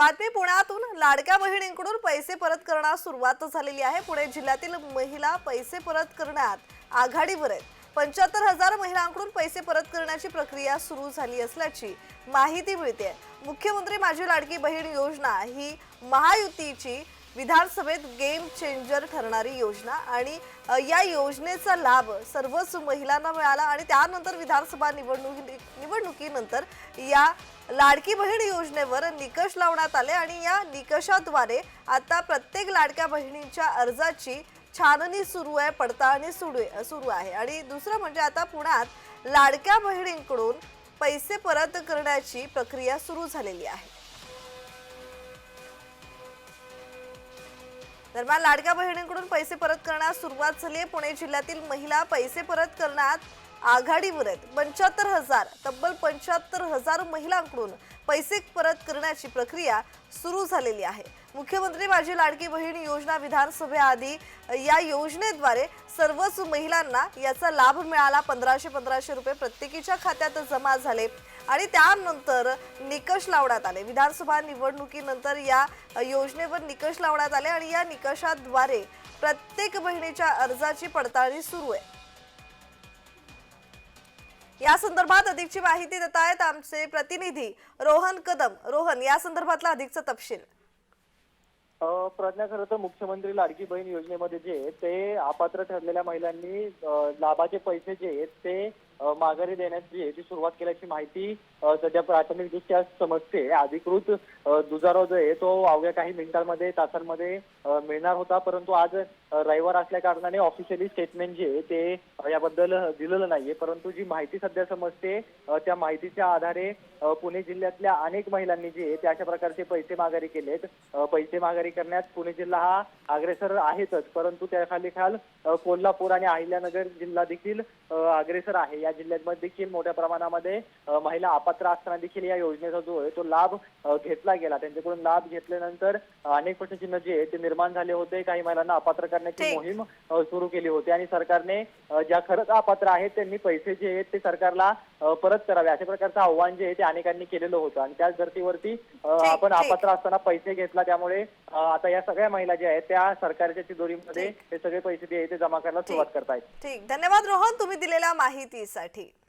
बातमी पुण्यातून लाडक्या बहिणींकडून पैसे परत करण्यास सुरुवात झालेली आहे. पुणे जिल्ह्यातील महिला पैसे परत करण्यात आघाडीवर आहेत पंच्याहत्तर हजार महिलांकडून पैसे परत करण्याची प्रक्रिया सुरू झाली असल्याची माहिती मिळते मुख्यमंत्री माझी लाडकी बहीण योजना ही महायुतीची विधानसभेत गेम चेंजर ठरणारी योजना आणि या योजनेचा लाभ सर्वच महिलांना मिळाला आणि त्यानंतर विधानसभा निवडणुकी निवडणुकीनंतर या लाडकी बहीण योजनेवर निकष लावण्यात आले आणि या निकषाद्वारे आता प्रत्येक लाडक्या बहिणींच्या अर्जाची छाननी सुरू आहे पडताळणी सुरू सुरू आहे. आणि दुसरं म्हणजे आता पुण्यात लाडक्या बहिणींकडून पैसे परत करण्याची प्रक्रिया सुरू झालेली आहे. दरम्यान लाडक्या बहिणींकडून पैसे परत करण्यास सुरुवात झाली आहे. पुणे जिल्ह्यातील महिला पैसे परत करण्यात आघाडीवर आहेत. पंच्याहत्तर हजार तब्बल पंच्याहत्तर हजार महिलांकडून पैसे परत करण्याची प्रक्रिया सुरू झालेली आहे. मुख्यमंत्री माझी लाडकी बहीण योजना विधानसभेआधी या योजनेद्वारे सर्वच महिलांना याचा लाभ मिळाला. पंधराशे पंधराशे रुपये प्रत्येकीच्या खात्यात जमा झाले आणि त्यानंतर निकष लावण्यात आले. विधानसभा निवडणुकीनंतर या योजनेवर निकष लावण्यात आले आणि या निकषाद्वारे प्रत्येक बहिणीच्या अर्जाची पडताळणी सुरू आहे. या संदर्भात अधिकची माहिती देत आहेत आमचे प्रतिनिधी रोहन कदम. रोहन या संदर्भातला अधिकचा तपशील. प्रज्ञा खरं तर मुख्यमंत्री लाडकी बहीण योजनेमध्ये जे ते अपात्र ठरलेल्या महिलांनी लाभाचे पैसे जे आहेत ते माघारी देण्याची आहे ती सुरुवात केल्याची माहिती सध्या प्राथमिकदृष्ट्या समजते. अधिकृत दुजारो दुजारा जो आहे तो अवघ्या काही मिनिटांमध्ये तासांमध्ये मिळणार होता. परंतु आज रविवार असल्या कारणाने ऑफिशियली स्टेटमेंट जे आहे ते याबद्दल दिलेलं नाहीये. परंतु जी माहिती सध्या समजते त्या माहितीच्या आधारे पुणे जिल्ह्यातल्या अनेक महिलांनी जे ते अशा प्रकारचे पैसे माघारी केलेत. पैसे माघारी करण्यात पुणे जिल्हा हा अग्रेसर आहेतच. परंतु त्याखाली खाल कोल्हापूर आणि अहिल्यानगर जिल्हा देखील अग्रेसर आहे. या जिल्ह्यामध्ये देखील मोठ्या प्रमाणामध्ये महिला अपात्र असताना देखील या योजनेचा जो आहे तो लाभ घेतला गेला. त्यांच्याकडून लाभ घेतल्यानंतर अनेक प्रश्नचिन्ह जे आहे ते निर्माण झाले होते. काही महिलांना अपात्र करण्याची. मोहीम सुरू केली होती. आणि सरकारने ज्या खरंच अपात्र आहेत त्यांनी पैसे जे आहेत ते सरकारला परत करावे. अशा प्रकारचं आव्हान जे आहे ते अनेकांनी केलेलं होतं. आणि त्याच धर्तीवरती आपण. अपात्र असताना पैसे घेतला. त्यामुळे आता या सगळ्या महिला ज्या आहेत त्या सरकारच्या तिजोरीमध्ये. हे सगळे पैसे जे आहे ते जमा करायला सुरुवात करतायत. ठीक धन्यवाद रोहन. तुम्ही दिलेल्या माहितीसाठी साठी.